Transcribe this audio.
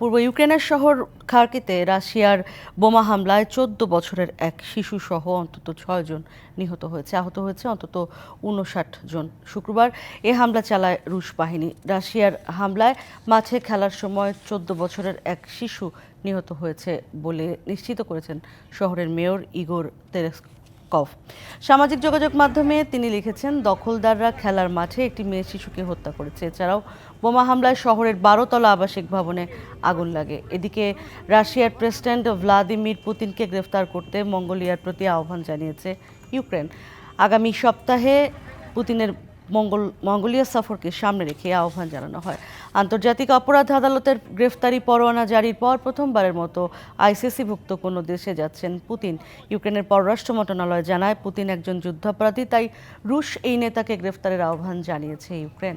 পূর্ব ইউক্রেনের শহর খার্কিতে রাশিয়ার বোমা হামলায় চোদ্দ বছরের এক শিশু সহ অন্তত ছয়জন নিহত হয়েছে, আহত হয়েছে অন্তত উনষাট জন। শুক্রবার এ হামলা চালায় রুশ বাহিনী। রাশিয়ার হামলায় মাঠে খেলার সময় চোদ্দ বছরের এক শিশু নিহত হয়েছে বলে নিশ্চিত করেছেন শহরের মেয়র ইগোর তেরেস কফ। সামাজিক যোগাযোগ মাধ্যমে তিনি লিখেছেন, দখলদাররা খেলার মাঠে একটি মেয়ে শিশুকে হত্যা করেছে। এছাড়াও বোমা হামলায় শহরের বারোতলা আবাসিক ভবনে আগুন লাগে। এদিকে রাশিয়ার প্রেসিডেন্ট ভ্লাদিমির পুতিনকে গ্রেফতার করতে মঙ্গোলিয়ার প্রতি আহ্বান জানিয়েছে ইউক্রেন। আগামী সপ্তাহে পুতিনের মঙ্গল মঙ্গোলিয়া সফরকে সামনে রেখে আহ্বান জানানো হয়। আন্তর্জাতিক অপরাধ আদালতের গ্রেফতারি পরোয়ানা জারির পর প্রথমবারের মতো আইসিসিভুক্ত কোনো দেশে যাচ্ছেন পুতিন। ইউক্রেনের পররাষ্ট্র মন্ত্রণালয় জানায়, পুতিন একজন যুদ্ধাপরাধী, তাই রুশ এই নেতাকে গ্রেফতারের আহ্বান জানিয়েছে ইউক্রেন।